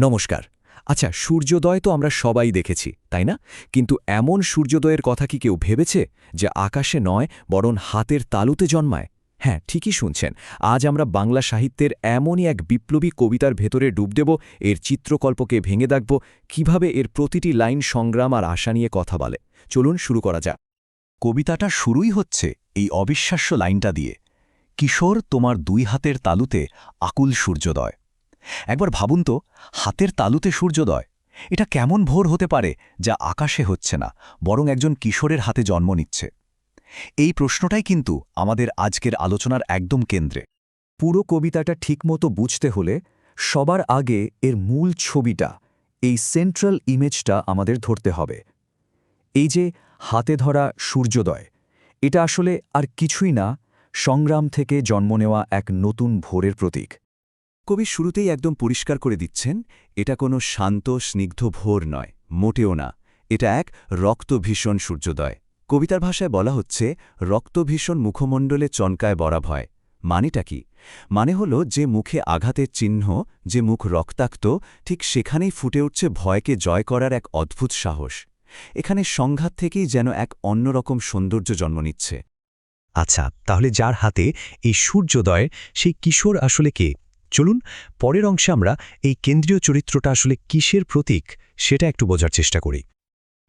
নমস্কার। আচ্ছা সূর্যোদয় তো আমরা সবাই দেখেছি, তাই না? কিন্তু এমন সূর্যোদয়ের কথা কি কেউ ভেবেছে যে আকাশে নয়, বরং হাতের তালুতে জন্মায়? হ্যাঁ ঠিকই শুনছেন। আজ আমরা বাংলা সাহিত্যের এমনই এক বিপ্লবী কবিতার ভেতরে ডুব দেব, এর চিত্রকল্পকে ভেঙে দেখব, কীভাবে এর প্রতিটি লাইন সংগ্রাম আর আশা নিয়ে কথা বলে। চলুন শুরু করা যাক। কবিতাটা শুরুই হচ্ছে এই অবিশ্বাস্য লাইনটা দিয়ে। কিশোর তোমার দুই হাতের তালুতে আকুল সূর্যোদয়। একবার ভাবুন তো, হাতের তালুতে সূর্যোদয়, এটা কেমন ভোর হতে পারে যা আকাশে হচ্ছে না, বরং একজন কিশোরের হাতে জন্ম নিচ্ছে? এই প্রশ্নটাই কিন্তু আমাদের আজকের আলোচনার একদম কেন্দ্রে। পুরো কবিতাটা ঠিকমতো বুঝতে হলে সবার আগে এর মূল ছবিটা, এই সেন্ট্রাল ইমেজটা আমাদের ধরতে হবে। এই যে হাতে ধরা সূর্যোদয়, এটা আসলে আর কিছুই না, সংগ্রাম থেকে জন্ম নেওয়া এক নতুন ভোরের প্রতীক। কবি শুরুতেই একদম পরিষ্কার করে দিচ্ছেন, এটা কোনো শান্ত, স্নিগ্ধ ভোর নয়, মোটেও না, এটা এক রক্তভীষণ সূর্যোদয়। কবিতার ভাষায় বলা হচ্ছে, রক্তভীষণ মুখমণ্ডলে চনকায় বরাভ হয়। মানেটা কি? মানে হল যে মুখে আঘাতের চিহ্ন, যে মুখ রক্তাক্ত, ঠিক সেখানেই ফুটে উঠছে ভয়কে জয় করার এক অদ্ভুত সাহস। এখানে সংঘাত থেকেই যেন এক অন্যরকম সৌন্দর্য জন্ম নিচ্ছে। আচ্ছা তাহলে যার হাতে এই সূর্যোদয়, সেই কিশোর আসলে কে? চলুন, পরের অংশে আমরা এই কেন্দ্রীয় চরিত্রটা আসলে কিসের প্রতীক সেটা একটু বোঝার চেষ্টা করি।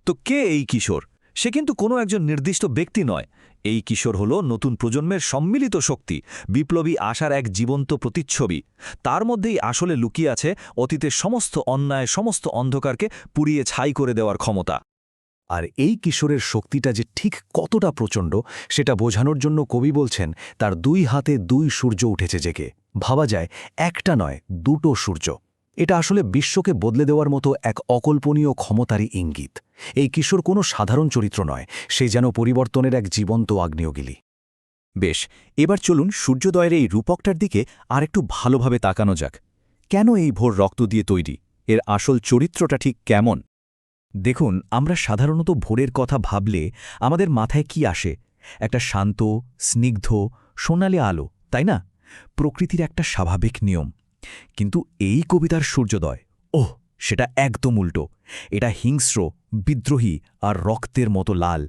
তো কে এই কিশোর? সে কিন্তু কোনো একজন নির্দিষ্ট ব্যক্তি নয়। এই কিশোর হল নতুন প্রজন্মের সম্মিলিত শক্তি, বিপ্লবী আশার এক জীবন্ত প্রতিচ্ছবি। তার মধ্যেই আসলে লুকিয়ে আছে অতীতের সমস্ত অন্যায়, সমস্ত অন্ধকারকে পুড়িয়ে ছাই করে দেওয়ার ক্ষমতা। আর এই কিশোরের শক্তিটা যে ঠিক কতটা প্রচণ্ড, সেটা বোঝানোর জন্য কবি বলছেন, তার দুই হাতে দুই সূর্য উঠেছে জেগে। ভাবা যায়, একটা নয়, দুটো সূর্য। এটা আসলে বিশ্বকে বদলে দেওয়ার মতো এক অকল্পনীয় ক্ষমতারই ইঙ্গিত। এই কিশোর কোনো সাধারণ চরিত্র নয়, সে যেন পরিবর্তনের এক জীবন্ত আগ্নেয়গিলি বেশ, এবার চলুন সূর্যোদয়ের এই রূপকটার দিকে আরেকটু ভালোভাবে তাকানো যাক। কেন এই ভোর রক্ত দিয়ে তৈরি? এর আসল চরিত্রটা ঠিক কেমন? দেখুন, আমরা সাধারণত ভোরের কথা ভাবলে আমাদের মাথায় কি আসে? একটা শান্ত, স্নিগ্ধ, সোনালি আলো, তাই না? প্রকৃতির একটা স্বাভাবিক নিয়ম। কিন্তু এই কবিতার সূর্যোদয়, ওহ, সেটা একদম উল্টো। এটা হিংস্র, বিদ্রোহী আর রক্তের মতো লাল।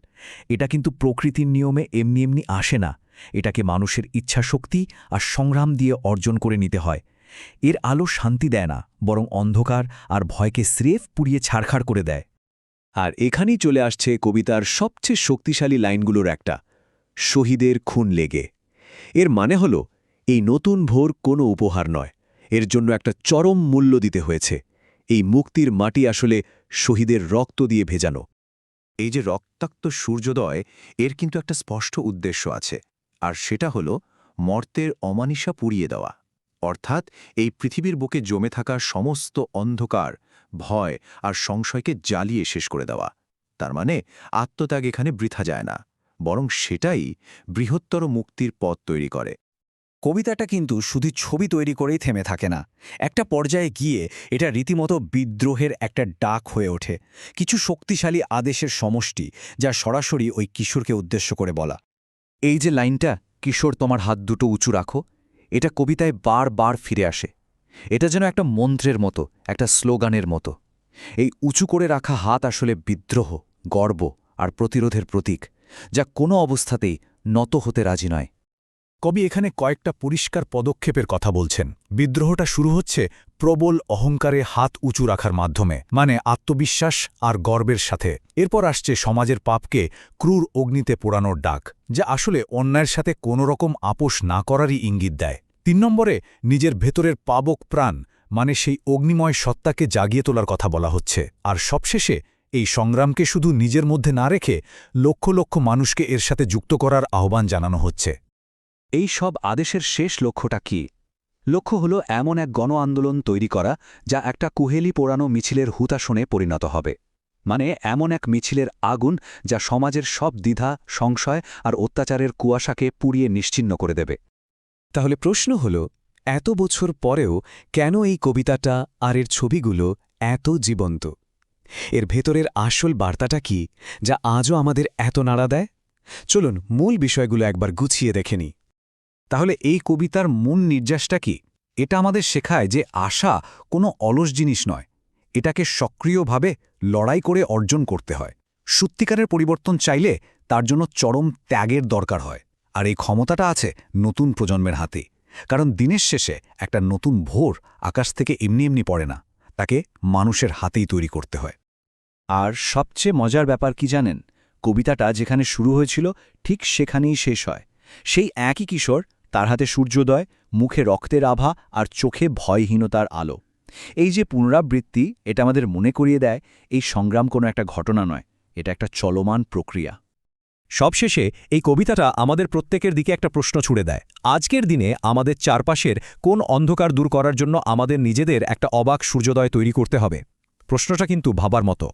এটা কিন্তু প্রকৃতির নিয়মে এমনি এমনি আসে না। এটাকে মানুষের ইচ্ছাশক্তি আর সংগ্রাম দিয়ে অর্জন করে নিতে হয়। এর আলো শান্তি দেয় না, বরং অন্ধকার আর ভয়কে স্রেফ পুড়িয়ে ছাড়খাড় করে দেয়। আর এখানেই চলে আসছে কবিতার সবচেয়ে শক্তিশালী লাইনগুলোর একটা, শহীদের খুন লেগে। এর মানে হল, এই নতুন ভোর কোনো উপহার নয়, এর জন্য একটা চরম মূল্য দিতে হয়েছে, এই মুক্তির মাটি আসলে শহীদের রক্ত দিয়ে ভেজানো। এই যে রক্তাক্ত সূর্যোদয়, এর কিন্তু একটা স্পষ্ট উদ্দেশ্য আছে, আর সেটা হল, মর্তের অমানিসা পুড়িয়ে দেওয়া। অর্থাৎ এই পৃথিবীর বুকে জমে থাকা সমস্ত অন্ধকার, ভয় আর সংশয়কে জ্বালিয়ে শেষ করে দেওয়া। তার মানে আত্মত্যাগ এখানে বৃথা যায় না, বরং সেটাই বৃহত্তর মুক্তির পথ তৈরি করে। কবিতাটা কিন্তু শুধু ছবি তৈরি করেই থেমে থাকে না, একটা পর্যায়ে গিয়ে এটা রীতিমতো বিদ্রোহের একটা ডাক হয়ে ওঠে, কিছু শক্তিশালী আদেশের সমষ্টি যা সরাসরি ওই কিশোরকে উদ্দেশ্য করে বলা। এই যে লাইনটা, কিশোর, তোমার হাত দুটো উঁচু রাখো। এটা কবিতায় বার বার ফিরে আসে। এটা যেন একটা মন্ত্রের মতো, একটা স্লোগানের মতো। এই উঁচু করে রাখা হাত আসলে বিদ্রোহ, গর্ব আর প্রতিরোধের প্রতীক, যা কোনো অবস্থাতেই নত হতে রাজি নয়। কবি এখানে কয়েকটা পরিষ্কার পদক্ষেপের কথা বলছেন। বিদ্রোহটা শুরু হচ্ছে প্রবল অহংকারে হাত উঁচু রাখার মাধ্যমে মানে আত্মবিশ্বাস আর গর্বের সাথে। এরপর আসছে সমাজের পাপকে ক্রূর অগ্নিতে পোড়ানোর ডাক, যা আসলে অন্যায়ের সাথে কোনো রকম আপোষ না করারই ইঙ্গিত দেয়। তিন নম্বরে, নিজের ভেতরের পাবক প্রাণ মানে সেই অগ্নিময় সত্তাকে জাগিয়ে তোলার কথা বলা হচ্ছে। আর সবশেষে, এই সংগ্রামকে শুধু নিজের মধ্যে না রেখে লক্ষ লক্ষ মানুষকে এর সাথে যুক্ত করার আহ্বান জানানো হচ্ছে। এই সব আদেশের শেষ লক্ষ্যটা কি? লক্ষ্য হল এমন এক গণ আন্দোলন তৈরি করা, যা একটা কুহেলি পোড়ানো মিছিলের হুতাশনে পরিণত হবে। মানে এমন এক মিছিলের আগুন, যা সমাজের সব দ্বিধা, সংশয় আর অত্যাচারের কুয়াশাকে পুড়িয়ে নিশ্চিন্ন করে দেবে। তাহলে প্রশ্ন হল, এত বছর পরেও কেন এই কবিতাটা আর এর ছবিগুলো এত জীবন্ত? এর ভেতরের আসল বার্তাটা কি, যা আজও আমাদের এত নাড়া দেয়? চলুন মূল বিষয়গুলো একবার গুছিয়ে দেখে নিই। তাহলে এই কবিতার মূল নির্যাসটা কি? এটা আমাদের শেখায় যে আশা কোনো অলস জিনিস নয়। এটাকে সক্রিয়ভাবে লড়াই করে অর্জন করতে হয়। সত্যিকারের পরিবর্তন চাইলে তার জন্য চরম ত্যাগের দরকার হয়। আর এই ক্ষমতাটা আছে নতুন প্রজন্মের হাতে। কারণ দিনের শেষে একটা নতুন ভোর আকাশ থেকে এমনি এমনি পড়ে না। তাকে মানুষের হাতেই তৈরি করতে হয়। আর সবচেয়ে মজার ব্যাপার কি জানেন? কবিতাটা যেখানে শুরু হয়েছিল ঠিক সেখানেই শেষ হয়। সেই একই কিশোর তার হাতে সূর্যোদয়, মুখে রক্তের আভা আর চোখে ভয়হীনতার আলো। এই যে পুনরাবৃত্তি, এটা আমাদের মনে করিয়ে দেয়, এই সংগ্রাম কোনো একটা ঘটনা নয়, এটা একটা চলমান প্রক্রিয়া। সবশেষে, এই কবিতাটা আমাদের প্রত্যেকের দিকে একটা প্রশ্ন ছুড়ে দেয়। আজকের দিনে আমাদের চারপাশের কোন অন্ধকার দূর করার জন্য আমাদের নিজেদের একটা অবাক সূর্যোদয় তৈরি করতে হবে? প্রশ্নটা কিন্তু ভাবার মতো।